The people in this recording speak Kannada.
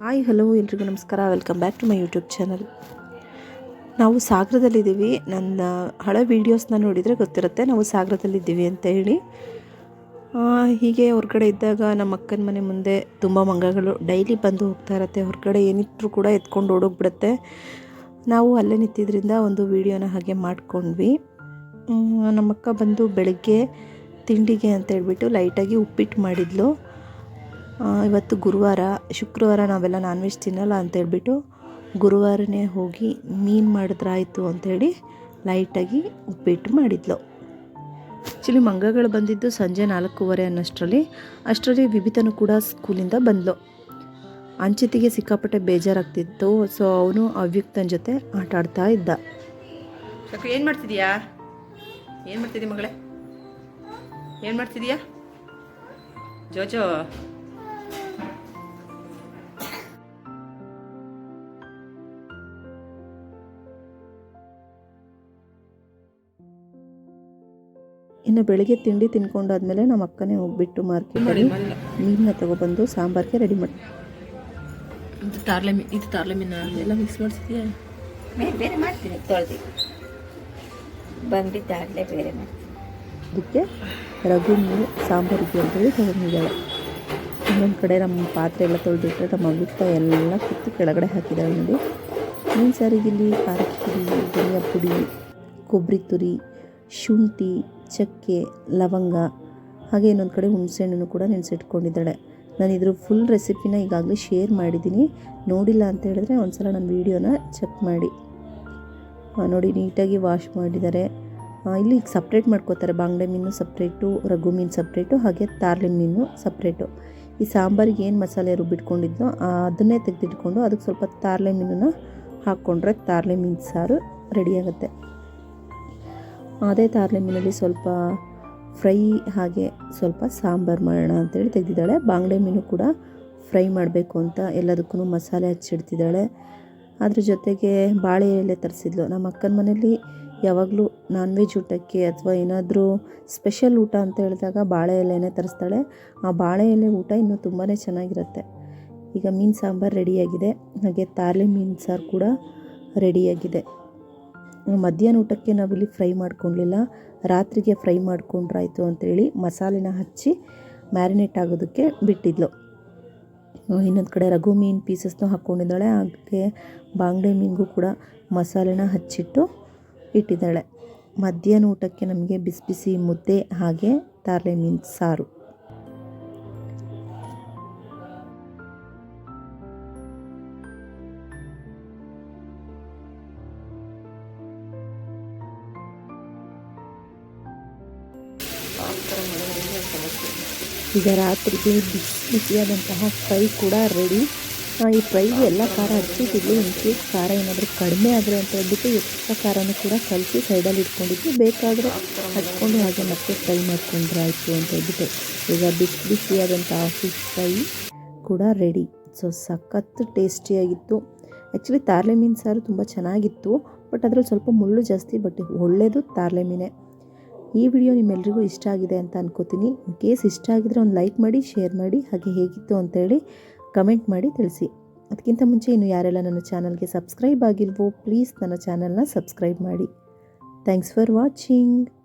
ಹಾಯ್ ಹಲೋ ಎಲ್ರಿಗೂ ನಮಸ್ಕಾರ. Welcome back to my YouTube channel ನಾವು ಸಾಗರದಲ್ಲಿದ್ದೀವಿ. ನನ್ನ ಹಳೆ ವೀಡಿಯೋಸ್ನ ನೋಡಿದರೆ ಗೊತ್ತಿರುತ್ತೆ. ನಾವು ಸಾಗರದಲ್ಲಿದ್ದೀವಿ ಅಂತ ಹೇಳಿ. ಹೀಗೆ ಹೊರಗಡೆ ಇದ್ದಾಗ ನಮ್ಮ ಅಕ್ಕನ ಮನೆ ಮುಂದೆ ತುಂಬ ಮಂಗಗಳು ಡೈಲಿ ಬಂದು ಹೋಗ್ತಾ ಇರತ್ತೆ. ಹೊರಗಡೆ ಏನಿಟ್ಟರು ಕೂಡ ಎತ್ಕೊಂಡು ಓಡೋಗ್ಬಿಡುತ್ತೆ. ನಾವು ಅಲ್ಲೇ ನಿಂತಿದ್ದರಿಂದ ಒಂದು ವೀಡಿಯೋನ ಹಾಗೆ ಮಾಡ್ಕೊಂಡ್ವಿ. ನಮ್ಮಕ್ಕ ಬಂದು ಬೆಳಗ್ಗೆ ತಿಂಡಿಗೆ ಅಂತ ಹೇಳ್ಬಿಟ್ಟು ಲೈಟಾಗಿ ಉಪ್ಪಿಟ್ಟು ಮಾಡಿದ್ಲು. ಇವತ್ತು ಗುರುವಾರ, ಶುಕ್ರವಾರ ನಾವೆಲ್ಲ ನಾನ್ ವೆಜ್ ತಿನ್ನಲ್ಲ ಅಂತೇಳ್ಬಿಟ್ಟು ಗುರುವಾರನೇ ಹೋಗಿ ಮೀನು ಮಾಡಿದ್ರಾಯಿತು ಅಂಥೇಳಿ ಲೈಟಾಗಿ ಉಪ್ಪಿಟ್ಟು ಮಾಡಿದ್ಲು. ಆ್ಯಕ್ಚುಲಿ ಮಂಗಗಳು ಬಂದಿದ್ದು ಸಂಜೆ ನಾಲ್ಕೂವರೆ ಅನ್ನೋಷ್ಟರಲ್ಲಿ, ಅಷ್ಟರಲ್ಲಿ ವಿಭಿತನು ಕೂಡ ಸ್ಕೂಲಿಂದ ಬಂದ್ಲು. ಅಂಚಿತಿಗೆ ಸಿಕ್ಕಾಪಟ್ಟೆ ಬೇಜಾರಾಗ್ತಿತ್ತು ಸೊ ಅವನು ಅವ್ಯಕ್ತನ ಜೊತೆ ಆಟ ಆಡ್ತಾ ಇದ್ದ ಏನು ಮಾಡ್ತಿದ್ಯಾ? ಏನು ಮಾಡ್ತಿದ್ಯಾ ಮಗಳೇ? ಏನು ಮಾಡ್ತಿದೀಯ? ಜೋಜೋ. ಇನ್ನು ಬೆಳಿಗ್ಗೆ ತಿಂಡಿ ತಿನ್ಕೊಂಡಾದ್ಮೇಲೆ ನಮ್ಮ ಅಕ್ಕನೇ ಹೋಗ್ಬಿಟ್ಟು ಮಾರ್ಕೆಟಲ್ಲಿ ಮೀನನ್ನ ತಗೊಬಂದು ಸಾಂಬಾರ್ಗೆ ರೆಡಿ ಮಾಡಿ. ಇದು ತಾರ್ಲೆ ಮೀನು ಇದು ತಾರ್ಲೆ ಮೀನು ಎಲ್ಲ ಮಿಕ್ಸ್ ಮಾಡಿಸಿದ್ಯಾ ಬೇರೆ ಮಾಡ್ತೀನಿ ತೊಳೆದು. ಬಂದಿದ್ದ ಆಗಲೇ ಬೇರೆ ಮಾಡ್ತೀನಿ ಅದಕ್ಕೆ ರಘು ಮೀನು ಸಾಂಬಾರಿಗೆ ಅಂತೇಳಿ ತಗೊಂಡಿದ್ದಾಳೆ ಇನ್ನೊಂದು ಕಡೆ ನಮ್ಮ ಪಾತ್ರೆ ಎಲ್ಲ ತೊಳೆದಿಟ್ಟರೆ ನಮ್ಮ ಅವಿತ್ತ ಎಲ್ಲ ಕಿತ್ತು ಕೆಳಗಡೆ ಹಾಕಿದ್ದಾಳೆ ನೋಡಿ. ಮೀನು ಸಾರಿಗೆ ಇಲ್ಲಿ ಖಾರದ ಪುಡಿ ಧನಿಯಾ ಪುಡಿ ಕೊಬ್ಬರಿ ತುರಿ, ಶುಂಠಿ, ಚಕ್ಕೆ, ಲವಂಗ, ಹಾಗೆ ಇನ್ನೊಂದು ಕಡೆ ಹುಣಸೆಹಣ್ಣನ್ನು ಕೂಡ ನೆನೆಸಿಟ್ಕೊಂಡಿದ್ದಾಳೆ. ನಾನು ಇದ್ರ ಫುಲ್ ರೆಸಿಪಿನ ಈಗಾಗಲೇ ಶೇರ್ ಮಾಡಿದ್ದೀನಿ. ನೋಡಿಲ್ಲ ಅಂತ ಹೇಳಿದ್ರೆ ಒಂದು ಸಲ ನನ್ನ ವೀಡಿಯೋನ ಚೆಕ್ ಮಾಡಿ. ನೋಡಿ, ನೀಟಾಗಿ ವಾಶ್ ಮಾಡಿದ್ದಾರೆ. ಇಲ್ಲಿ ಸಪ್ರೇಟ್ ಮಾಡ್ಕೋತಾರೆ ಬಾಂಗ್ಡೆ ಮೀನು ಸಪ್ರೇಟು ರಘು ಮೀನು ಸಪ್ರೇಟು ಹಾಗೆ ತಾರ್ಲಿ ಮೀನು ಸಪ್ರೇಟು ಈ ಸಾಂಬಾರಿಗೆ ಏನು ಮಸಾಲೆ ರುಬ್ಬಿಟ್ಕೊಂಡಿದ್ನೋ ಅದನ್ನೇ ತೆಗೆದಿಟ್ಕೊಂಡು ಅದಕ್ಕೆ ಸ್ವಲ್ಪ ತಾರ್ಲೆ ಮೀನನ್ನು ಹಾಕ್ಕೊಂಡ್ರೆ ತಾರ್ಲೆ ಮೀನು ಸಾರು ರೆಡಿಯಾಗುತ್ತೆ ಅದೇ ತಾರ್ಲೆ ಮೀನಲ್ಲಿ ಸ್ವಲ್ಪ ಫ್ರೈ ಹಾಗೆ ಸ್ವಲ್ಪ ಸಾಂಬಾರು ಮಾಡೋಣ ಅಂತೇಳಿ ತೆಗೆದಿದ್ದಾಳೆ. ಬಾಂಗ್ಡೆ ಮೀನು ಕೂಡ ಫ್ರೈ ಮಾಡಬೇಕು ಅಂತ ಎಲ್ಲದಕ್ಕೂ ಮಸಾಲೆ ಹಚ್ಚಿಡ್ತಿದ್ದಾಳೆ. ಅದ್ರ ಜೊತೆಗೆ ಬಾಳೆ ಎಲೆ ತರಿಸಿದ್ಲು. ನಮ್ಮ ಅಕ್ಕನ ಮನೇಲಿ ಯಾವಾಗಲೂ ನಾನ್ ವೆಜ್ ಊಟಕ್ಕೆ ಅಥವಾ ಏನಾದರೂ ಸ್ಪೆಷಲ್ ಊಟ ಅಂತ ಹೇಳಿದಾಗ ಬಾಳೆ ಎಲೆನೇ ತರಿಸ್ತಾಳೆ. ಆ ಬಾಳೆ ಎಲೆ ಊಟ ಇನ್ನೂ ತುಂಬಾ ಚೆನ್ನಾಗಿರುತ್ತೆ. ಈಗ ಮೀನು ಸಾಂಬಾರು ರೆಡಿಯಾಗಿದೆ. ಹಾಗೆ ತಾರ್ಲೆ ಮೀನು ಸಾರು ಕೂಡ ರೆಡಿಯಾಗಿದೆ. ಮಧ್ಯಾಹ್ನ ಊಟಕ್ಕೆ ನಾವಿಲ್ಲಿ ಫ್ರೈ ಮಾಡ್ಕೊಳ್ಲಿಲ್ಲ ರಾತ್ರಿಗೆ ಫ್ರೈ ಮಾಡ್ಕೊಂಡ್ರಾಯ್ತು ಅಂತೇಳಿ ಮಸಾಲೆನ ಹಚ್ಚಿ ಮ್ಯಾರಿನೇಟ್ ಆಗೋದಕ್ಕೆ ಬಿಟ್ಟಿದ್ಲು. ಇನ್ನೊಂದು ಕಡೆ ರಘು ಮೀನು ಪೀಸಸ್ನು ಹಾಕ್ಕೊಂಡಿದ್ದಾಳೆ ಹಾಗೆ ಬಾಂಗ್ಡೆ ಮೀನಿಗೂ ಕೂಡ ಮಸಾಲೆನ ಹಚ್ಚಿಟ್ಟು ಇಟ್ಟಿದ್ದಾಳೆ. ಮಧ್ಯಾಹ್ನ ಊಟಕ್ಕೆ ನಮಗೆ ಬಿಸಿ ಬಿಸಿ ಮುದ್ದೆ ಹಾಗೆ ತಾರ್ಲೆ ಮೀನು ಸಾರು. ಈಗ ರಾತ್ರಿಗೆ ಬಿಸಿ ಬಿಸಿಯಾದಂತಹ ಫ್ರೈ ಕೂಡ ರೆಡಿ ಈ ಫ್ರೈಗೆ ಎಲ್ಲ ಖಾರ ಹಚ್ಚಿಟ್ಟಿದ್ದು ಇನ್ ಕೇಸ್ ಖಾರ ಏನಾದರೂ ಕಡಿಮೆ ಆದರೆ ಅಂತ ಹೇಳ್ಬಿಟ್ಟು ಎಕ್ಸ್ಟ್ರಾ ಖಾರನೂ ಕೂಡ ಕಲಸಿ ಸೈಡಲ್ಲಿ ಇಟ್ಕೊಂಡಿದ್ವಿ. ಬೇಕಾದರೆ ಹಚ್ಕೊಂಡು ಹಾಗೆ ಮತ್ತೆ ಫ್ರೈ ಮಾಡ್ಕೊಂಡ್ರೆ ಆಯಿತು ಅಂತ ಹೇಳ್ಬಿಟ್ಟು ಈಗ ಬಿಸಿ ಬಿಸಿಯಾದಂತಹ ಫಿಶ್ ಫ್ರೈ ಕೂಡ ರೆಡಿ ಸೊ ಸಖತ್ತು ಟೇಸ್ಟಿಯಾಗಿತ್ತು ಆ್ಯಕ್ಚುಲಿ ತಾರ್ಲೆ ಮೀನು ಸಾರು ತುಂಬ ಚೆನ್ನಾಗಿತ್ತು ಬಟ್ ಅದರಲ್ಲಿ ಸ್ವಲ್ಪ ಮುಳ್ಳು ಜಾಸ್ತಿ ಬಟ್ ಒಳ್ಳೆಯದು ತಾರ್ಲೆ ಮೀನೇ. ಈ ವಿಡಿಯೋ ನಿಮ್ಮೆಲ್ರಿಗೂ ಇಷ್ಟ ಆಗಿದೆ ಅಂತ ಅನ್ಕೋತೀನಿ. ಇನ್ ಕೇಸ್ ಇಷ್ಟ ಆಗಿದ್ರೆ ಒಂದು ಲೈಕ್ ಮಾಡಿ, ಶೇರ್ ಮಾಡಿ, ಹಾಗೆ ಹೇಗಿತ್ತು ಅಂತೇಳಿ ಕಮೆಂಟ್ ಮಾಡಿ ತಿಳಿಸಿ. ಅದಕ್ಕಿಂತ ಮುಂಚೆ ಇನ್ನು ಯಾರೆಲ್ಲ ನನ್ನ ಚಾನಲ್ಗೆ ಸಬ್ಸ್ಕ್ರೈಬ್ ಆಗಿಲ್ವೋ, ಪ್ಲೀಸ್ ನನ್ನ ಚಾನಲ್ನ ಸಬ್ಸ್ಕ್ರೈಬ್ ಮಾಡಿ. Thanks for watching.